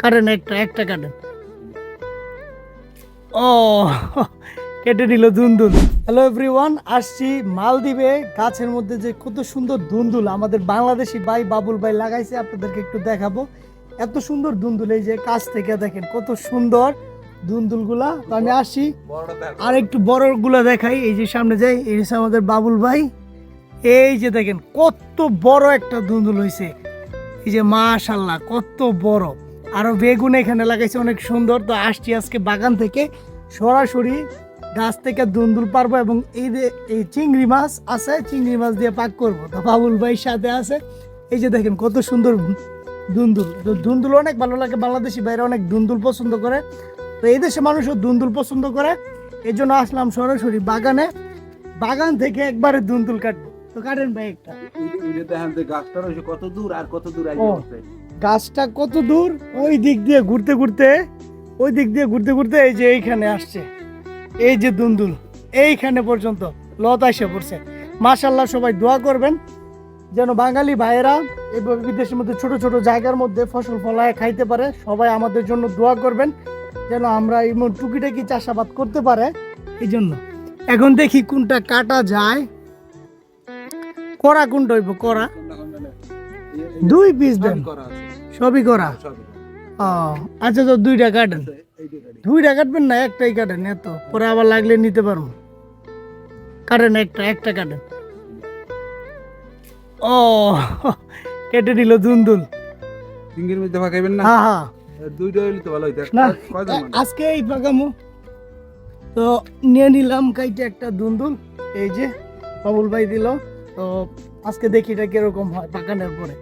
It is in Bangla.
কাটেন একটা একটা কাটেন ও, কেটে নিল দুন্দুল হ্যালো এভরিওয়ান আসছি মালদ্বীপে। গাছের মধ্যে যে কত সুন্দর দুন্দুল আমাদের বাংলাদেশি ভাই বাবুল ভাই লাগাইছে, আপনাদেরকে একটু দেখাবো। এত সুন্দর দুন্দুল এই যে কাছ থেকে দেখেন, কত সুন্দর দুন্দুলগুলা তো আমি আসছি আর একটু বড়গুলা দেখাই। এই যে সামনে যাই, এই হচ্ছে আমাদের বাবুল ভাই। এই যে দেখেন, কত বড় একটা দুন্দুল হয়েছে এই যে মাশাল্লাহ কত বড়। আরও বেগুন এখানে লাগাইছে অনেক সুন্দর। তো আসছি আজকে বাগান থেকে। সরাসরি গাছ থেকে দুন্দুল পারব এবং এই যে এই চিংড়ি মাছ আছে চিংড়ি মাছ দিয়ে পাক করব। তো বাবুল ভাই সাথে আছে। এই যে দেখেন কত সুন্দর দুন্দুল। তো দুন্দুল অনেক ভালো লাগে বাংলাদেশি বাইরে অনেক দুন্দুল পছন্দ করে। তো এই দেশে মানুষও দুন্দুল পছন্দ করে। এই জন্য আসলাম সরাসরি বাগানে। বাগান থেকে একবারে দুন্দুল কাটবো। তো কাটেন ভাই একটা। গাছটা কত দূর আর কত দূর গাছটা কত দূর? ওই দিক দিয়ে ঘুরতে ঘুরতে, ওই দিক দিয়ে ঘুরতে ঘুরতে এই যে এইখানে আসছে। এই যে দুন্দুল, এইখানে পর্যন্ত লত এসে পড়ছে। মাশাল্লাহ সবাই দোয়া করবেন, যেন বাঙালি ভাইয়েরা এইভাবে বিদেশের মধ্যে ছোট ছোট জায়গার মধ্যে ফসল ফলায় খাইতে পারে। সবাই আমাদের জন্য দোয়া করবেন, যেন আমরা এই টুকিটাকি চাষাবাদ করতে পারে। এই জন্য। এখন দেখি কোনটা কাটা যায়। করা কোনটা হইব করা দুই পিস দেন। করা আছে। সবই করা? ও আচ্ছা তো দুইটা কাটেন গাড়ি। দুইটা কাটবেন না একটাই কাটেন এত? পরে আবার লাগলে নিতে পারব। কাটেন একটা একটা কাটেন ও কেটে নিল দুন্দুল। সিঙ্গির মধ্যে ফাঁকাইবেন না? হ্যাঁ হ্যাঁ। দুইটা হইলে তো ভালো হইতো না আজকে এই পাকামো। তো নিয়ে নিলাম কাইটে একটা দুন্দুল এই যে বাবুল ভাই দিল। তো আজকে দেখি এটা কীরকম হয় পাকানোর পরে।